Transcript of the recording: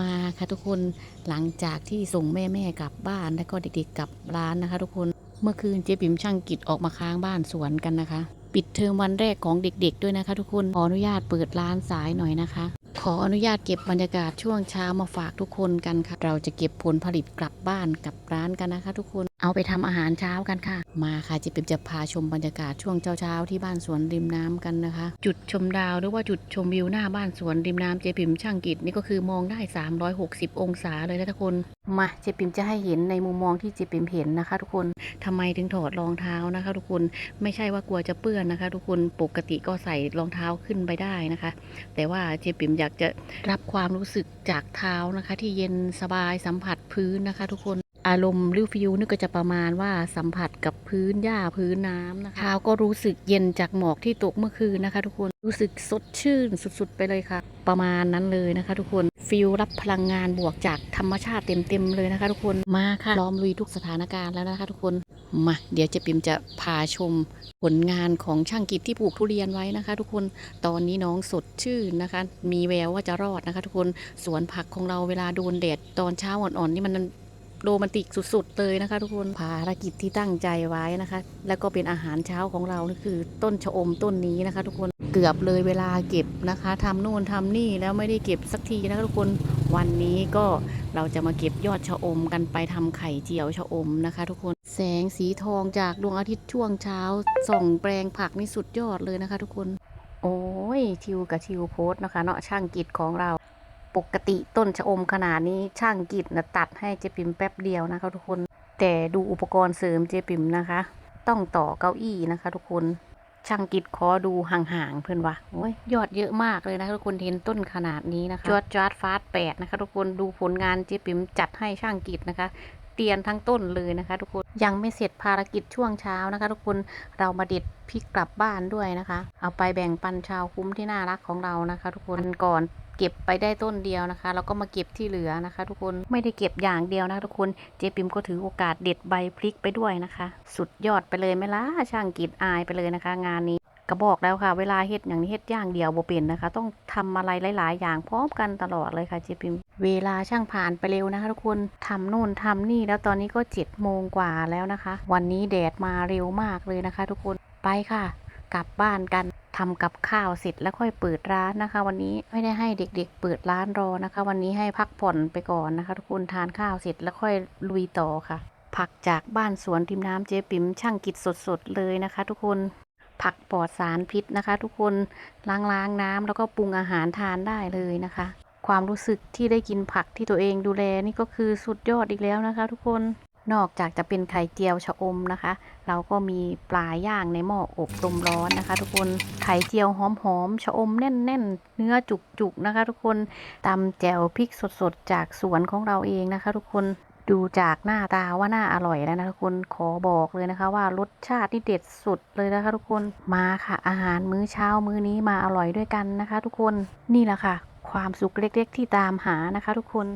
มาค่ะทุกคนหลังจากที่ส่งแม่แม่กลับบ้านแล้วก็เด็กๆกลับร้านนะคะ ทุกคนเมื่อคืนเจ๊ปิ๋มช่างกิจออกมาค้างบ้านสวนกันนะคะ ปิดเทอมวันแรกของเด็กๆด้วยนะคะ ทุกคนขออนุญาตเปิดร้านสายหน่อยนะคะ ขออนุญาตเก็บบรรยากาศช่วงเช้ามาฝากทุกคนกันค่ะ เราจะเก็บผลผลิตกลับบ้านกลับร้านกันนะคะ ทุกคน เอาไปทำอาหารเช้ากันค่ะ มาค่ะเจะเป็นจะพาชมบรรยากาศช่วงเช้าๆที่บ้านสวนริมน้ำกันนะคะ จุดชมดาวหรือว่าจุดชมวิวหน้าบ้านสวนริมน้ำเจปิมช่างกิจนี่ก็คือมองได้ 360 องศาเลยนะทุกคน มาเจปิมจะให้เห็นในมุมมองที่เจปิมเห็นนะคะ ทุกคนทำไมถึงถอดรองเท้านะคะ ทุกคนไม่ใช่ว่ากลัวจะเปื้อนนะคะ ทุกคนปกติก็ใส่รองเท้าขึ้นไปได้นะคะ แต่ว่าเจปิมอยากจะรับความรู้สึกจากเท้านะคะ ที่เย็นสบายสัมผัสพื้นนะคะ ทุกคน อารมณ์ริวฟิวนี่ก็จะประมาณว่าสัมผัสกับพื้นหญ้าพื้นน้ำนะคะเท้าก็รู้สึกเย็นจากหมอกที่ตกเมื่อคืนนะคะ ทุกคนรู้สึกสดชื่นสุดๆ ไปเลยค่ะ ประมาณนั้นเลยนะคะ ทุกคนฟิลรับพลังงานบวกจากธรรมชาติเต็มๆเลยนะคะ ทุกคนมาค่ะล้อมลุยทุกสถานการณ์แล้วนะคะ ทุกคนมาเดี๋ยวเจะปิมจะพาชมผลงานของช่างกิจที่ปลูกทุเรียนไว้นะคะ ทุกคนตอนนี้น้องสดชื่นนะคะ มีแววว่าจะรอดนะคะ ทุกคนสวนผักของเราเวลาโดนแดดตอนเช้าอ่อนๆนี่มัน โรแมนติกสุดๆเลยนะคะ ทุกคนภารกิจที่ตั้งใจไว้นะคะ แล้วก็เป็นอาหารเช้าของเรานี่คือต้นชะอมต้นนี้นะคะ ทุกคนเกือบเลยเวลาเก็บนะคะทำโน่นทำนี่แล้วไม่ได้เก็บสักทีนะคะทุกคนวันนี้ก็เราจะมาเก็บยอดชะอมกันไปทำไข่เจียวชะอมนะคะ ทุกคนแสงสีทองจากดวงอาทิตย์ช่วงเช้าส่องแปลงผักนี่สุดยอดเลยนะคะ ทุกคน โอ้ยทิวกับทิวโพสนะคะ เนาะช่างกิจของเรา ปกติต้นชะอมขนาดนี้ช่างกิจนะตัดให้เจปิมแป๊บเดียวนะคะทุกคน แต่ดูอุปกรณ์เสริมเจปิมนะคะ ต้องต่อเก้าอี้นะคะ ทุกคนช่างกิจขอดูห่างๆเพื่อนวะโอ้ยยอดเยอะมากเลยนะคะทุกคนเห็นต้นขนาดนี้นะคะจอดจอดฟาสแปดนะคะทุกคนดูผลงานเจ๊ปิ๋มจัดให้ช่างกิจนะคะเตียนทั้งต้นเลยนะคะ ทุกคนยังไม่เสร็จภารกิจช่วงเช้านะคะ ทุกคนเรามาเด็ดพริกกลับบ้านด้วยนะคะ เอาไปแบ่งปันชาวคุ้มที่น่ารักของเรานะคะ ทุกคนก่อนเก็บไปได้ต้นเดียวนะคะ แล้วก็มาเก็บที่เหลือนะคะ ทุกคนไม่ได้เก็บอย่างเดียวนะคะทุกคนเจ๊ปิมก็ถือโอกาสเด็ดใบพริกไปด้วยนะคะ สุดยอดไปเลยไหมล่ะช่างกิจอายไปเลยนะคะ งานนี้ก็บอกแล้วค่ะ เวลาเฮ็ดอย่างนี้เฮ็ดอย่างเดียวบ่เป็นนะคะ ต้องทำอะไรหลาย ๆ อย่างพร้อมกันตลอดเลยค่ะเจพิม เวลาช่างผ่านไปเร็วนะคะ ทุกคนทำโน่นทำนี่แล้วตอนนี้ก็เจ็ดโมงกว่าแล้วนะคะ วันนี้แดดมาเร็วมากเลยนะคะ ทุกคนไปค่ะ กลับบ้านกันทำกับข้าวเสร็จแล้วค่อยเปิดร้านนะคะ วันนี้ไม่ได้ให้เด็กๆ เปิดร้านรอนะคะ วันนี้ให้พักผ่อนไปก่อนนะคะ ทุกคนทานข้าวเสร็จแล้วค่อยลุยต่อค่ะ ผักจากบ้านสวนริมน้ำเจ๊ปิ๋มช่างกิจสดๆเลยนะคะ ทุกคนผักปลอดสารพิษนะคะ ทุกคนล้างล้างน้ำแล้วก็ปรุงอาหารทานได้เลยนะคะ ความรู้สึกที่ได้กินผักที่ตัวเองดูแลนี่ก็คือสุดยอดอีกแล้วนะคะ ทุกคน นอกจากจะเป็นไข่เจียวชะอมนะคะ เราก็มีปลาย่างในหม้ออบลมร้อนนะคะ ทุกคนไข่เจียวหอมๆชะอมแน่นๆ เนื้อจุกๆนะคะ ทุกคนตำแจ่วพริกสดๆจากสวนของเราเองนะคะ ทุกคนดูจากหน้าตาว่าน่าอร่อยแล้วนะทุกคนขอบอกเลยนะคะ ว่ารสชาติที่เด็ดสุดเลยนะคะ ทุกคนมาค่ะ อาหารมื้อเช้ามื้อนี้มาอร่อยด้วยกันนะคะ ทุกคนนี่แหละค่ะ ความสุขเล็กๆที่ตามหานะคะ ทุกคน